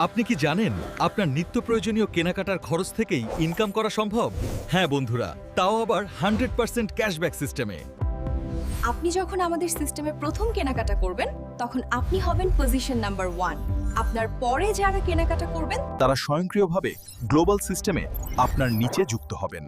আপনি কি জানেন আপনার নিত্য প্রয়োজনীয় কেনাকাটার খরচ থেকেই ইনকাম করা সম্ভব? হ্যাঁ বন্ধুরা তাও আবার হান্ড্রেড পার্সেন্ট ক্যাশব্যাক সিস্টেমে আপনি যখন আমাদের সিস্টেমে প্রথম কেনাকাটা করবেন তখন আপনি হবেন পজিশন নাম্বার ওয়ান আপনার পরে যারা কেনাকাটা করবেন তারা স্বয়ংক্রিয়ভাবে গ্লোবাল সিস্টেমে আপনার নিচে যুক্ত হবেন।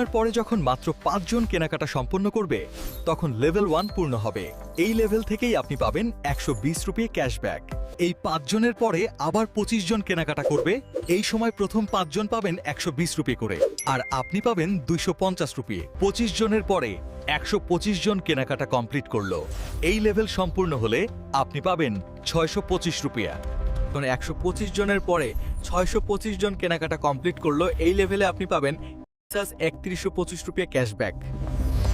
আপনার পরে যখন মাত্র পাঁচজন কেনাকাটা সম্পন্ন করবে, তখন লেভেল ওয়ান পূর্ণ হবে। এই লেভেল থেকেই আপনি পাবেন একশো বিশ রুপি ক্যাশব্যাক। এই পাঁচজনের পরে আবার পঁচিশ জন কেনাকাটা করবে, এই সময় প্রথম পাঁচজন পাবেন একশো বিশ রুপি করে, আর আপনি পাবেন দুইশো পঞ্চাশ রুপি। পঁচিশ জনের পরে একশো পঁচিশ জন কেনাকাটা কমপ্লিট করল। এই লেভেল সম্পূর্ণ হলে আপনি পাবেন ছয়শো পঁচিশ রুপিয়া। মানে একশো পঁচিশ জনের পরে ছয়শো পঁচিশ জন কেনাকাটা কমপ্লিট করল, এই লেভেলে আপনি পাবেন একত্রিশশো পঁচিশ রুপিয়া ক্যাশব্যাক।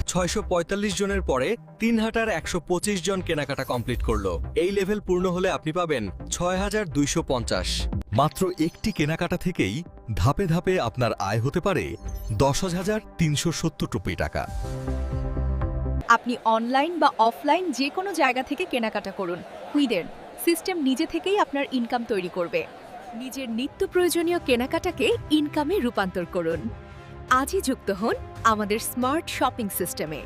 ছয়শো পঁয়তাল্লিশ জনের পরে তিন হাজার একশো পঁচিশ জন কেনাকাটা কমপ্লিট করল। এই লেভেল পূর্ণ হলে আপনি পাবেন ছয় হাজার দুইশো পঞ্চাশ। মাত্র একটি কেনাকাটা থেকেই ধাপে ধাপে আপনার আয় হতে পারে দশ হাজার তিনশো সত্তর রুপি টাকা। আপনি অনলাইন বা অফলাইন যে কোনো জায়গা থেকে কেনাকাটা করুন। উইদের সিস্টেম নিজে থেকেই আপনার ইনকাম তৈরি করবে। নিজের নিত্য প্রয়োজনীয় কেনাকাটাকে ইনকামে রূপান্তর করুন। আজই যুক্ত হন আমাদের স্মার্ট শপিং সিস্টেমে।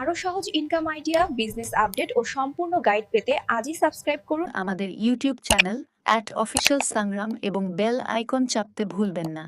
আরও সহজ ইনকাম আইডিয়া বিজনেস আপডেট ও সম্পূর্ণ গাইড পেতে আজই সাবস্ক্রাইব করুন আমাদের ইউটিউব চ্যানেল অ্যাট অফিসিয়াল সংগ্রাম এবং বেল আইকন চাপতে ভুলবেন না।